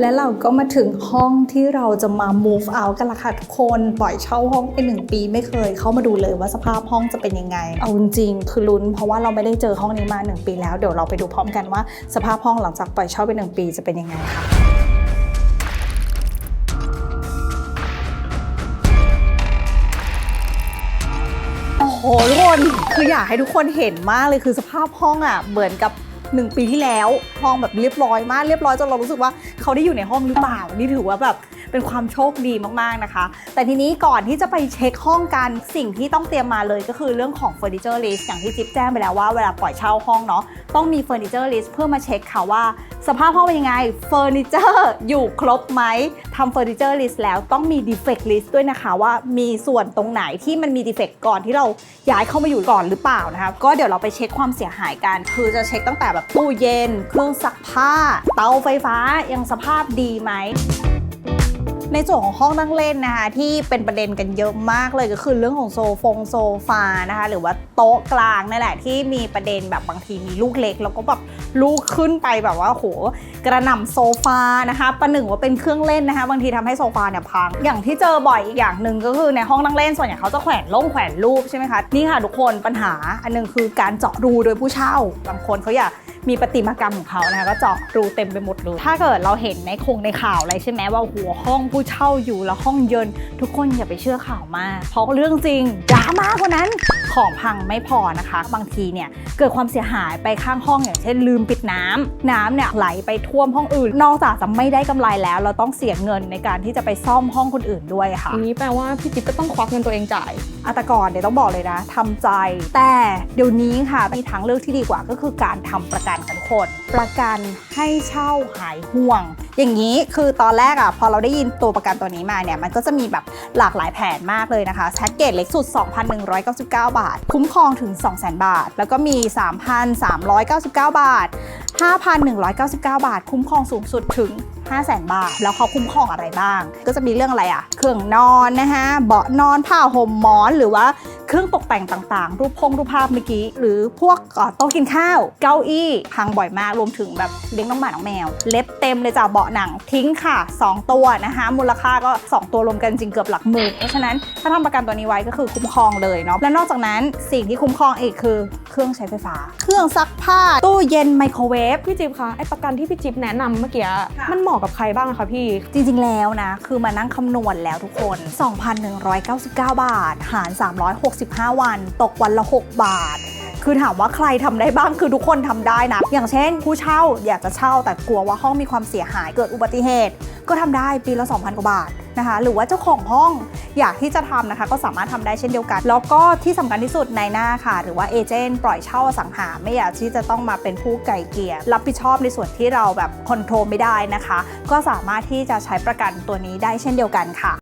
และเราก็มาถึงห้องที่เราจะมา move out กันละค่ะทุกคน ปล่อยเช่าห้องไปหนึ่งปีไม่เคย เข้ามาดูเลยว่าสภาพห้องจะเป็นยังไง เอาจริงคือลุ้น เพราะว่าเราไม่ได้เจอห้องนี้มาหนึ่งปีแล้ว เดี๋ยวเราไปดูพร้อมกันว่า สภาพห้องหลังจากปล่อยเช่าไปหนึ่งปีจะเป็นยังไงค่ะโอ้โหทุกคนคืออยากให้ทุกคนเห็นมากเลยคือสภาพห้องอะเหมือนกับ 1 ปีที่แล้วห้องแบบเรียบร้อยมากเรียบร้อยจนเรารู้สึกว่าเขาได้อยู่ในห้องหรือเปล่านี่ถือว่าแบบ เป็นความโชคดีมากๆนะคะ แต่ทีนี้ก่อนที่จะไปเช็คห้องกันสิ่งที่ต้องเตรียมมาเลยก็คือเรื่องของเฟอร์นิเจอร์ลิสต์อย่างที่จิ๊บแจ้งไปแล้วว่าเวลาปล่อยเช่าห้องเนาะต้องมีเฟอร์นิเจอร์ลิสต์เพื่อมาเช็คค่ะว่า สภาพห้องเป็นยังไงเฟอร์นิเจอร์อยู่ครบไหมทำเฟอร์นิเจอร์ลิสต์แล้วต้องมีดีเฟกต์ลิสต์ด้วยนะคะว่ามีส่วนตรงไหนที่มันมีดีเฟกต์ก่อนที่เราย้ายเข้ามาอยู่ก่อนหรือเปล่านะคะก็เดี๋ยวเราไปเช็คความเสียหายกันคือจะเช็คตั้งแต่แบบตู้เย็น เครื่องซักผ้า เตาไฟฟ้ายังสภาพดีไหม ในส่วนของห้องนั่งเล่นนะคะที่เป็นประเด็นกันเยอะมากเลยก็คือเรื่องของโซฟงโซฟานะคะหรือว่าโต๊ะกลางนั่นแหละที่มีประเด็นแบบบางทีมีลูกเล็ก แล้วก็แบบลูกขึ้นไปแบบว่าโหกระหน่ำโซฟานะคะประหนึ่งว่าเป็นเครื่องเล่นนะคะบางทีทำให้โซฟาเนี่ยพัง อย่างที่เจอบ่อยอีกอย่างหนึ่งก็คือในห้องนั่งเล่นส่วนใหญ่เขาจะแขวนล่งแขวนรูปใช่ไหมคะนี่ค่ะทุกคนปัญหาอันหนึงคือการเจาะรูโดยผู้เช่าบางคนเขาอยาก มีประติมากรรมของเขานะคะก็เจาะรูเต็มไปหมดเลยถ้าเกิดเราเห็นในคงในข่าวอะไรใช่ไหมว่าหัวห้องผู้เช่าอยู่แล้วห้องเยิน ทุกคนอย่าไปเชื่อข่าวมากเพราะเรื่องจริงดราม่ากว่านั้น ของพังไม่พอนะคะ บางทีเนี่ยเกิดความเสียหายไปข้างห้องอย่างเช่น ลืมปิดน้ำน้ำเนี่ยไหลไปท่วมห้องอื่น นอกจากจะไม่ได้กำไรแล้ว เราต้องเสียเงินในการที่จะไปซ่อมห้องคนอื่นด้วยค่ะอย่างนี้แปลว่าพี่จิ๊บก็ต้องควักเงินตัวเองจ่ายอัตกรเดี๋ยวต้องบอกเลยนะทำใจ แต่เดี๋ยวนี้ค่ะมีทางเลือกที่ดีกว่าก็คือการทำประกันกันคนประกันให้เช่าหายห่วง อย่างนี้คือตอนแรกอะพอเราได้ยินตัวประกันตัวนี้มาเนี่ยมันก็จะมีแบบหลากหลายแผนมากเลยนะคะแพ็กเกจเล็กสุด 2,199 บาท คุ้มครองถึง 200,000 บาท แล้วก็มี 3,399 บาท 5,199 บาท คุ้มครองสูงสุดถึง 500,000บาท แล้วเขาคุ้มครองอะไรบ้าง ก็จะมีเรื่องอะไรอะเครื่องนอนนะคะเบาะนอนผ้าห่มหมอนหรือว่าเครื่องตกแต่งต่างๆ รูปพงรูปภาพเมื่อกี้ หรือพวกโต๊ะกินข้าว เก้าอี้ พังบ่อยมากรวมถึงแบบเลี้ยงน้องหมาน้องแมว เล็บเต็มเลยจ้ะเบาะหนังทิ้งค่ะ 2 ตัวนะคะ มูลค่าก็ 2 ตัวรวมกันจริงเกือบหลักหมื่นเพราะฉะนั้นถ้าทำประกันตัวนี้ไว้ก็คือคุ้มครองเลยเนาะและนอกจากนั้นสิ่งที่คุ้มครองอีกคือ เครื่องใช้ไฟฟ้า เครื่องซักผ้า ตู้เย็นไมโครเวฟ พี่จิ๊บคะไอประกันที่พี่จิ๊บแนะนำเมื่อกี้ค่ะมันเหมาะกับใครบ้างอะคะพี่ จริงๆแล้วนะ คือมานั่งคำนวณแล้วทุกคน 2,199 บาท หาร 365 วัน ตกวันละ 6 บาทคือถามว่าใครทำได้บ้างคือทุกคนทำได้นะ อย่างเช่น ผู้เช่าอยากจะเช่าแต่กลัวว่าห้องมีความเสียหายเกิดอุบัติเหตุ ก็ทำได้ปีละ 2,000 กว่าบาท นะคะ หรือว่าเจ้าของห้องอยากที่จะทำนะคะ ก็สามารถทำได้เช่นเดียวกัน แล้วก็ที่สำคัญที่สุดในหน้าค่ะ หรือว่าเอเจนต์ปล่อยเช่าสังหา ไม่อยากที่จะต้องมาเป็นผู้ไก่เกลี่ยรับผิดชอบในส่วนที่เราแบบคอนโทรลไม่ได้นะคะ ก็สามารถที่จะใช้ประกันตัวนี้ได้เช่นเดียวกันค่ะ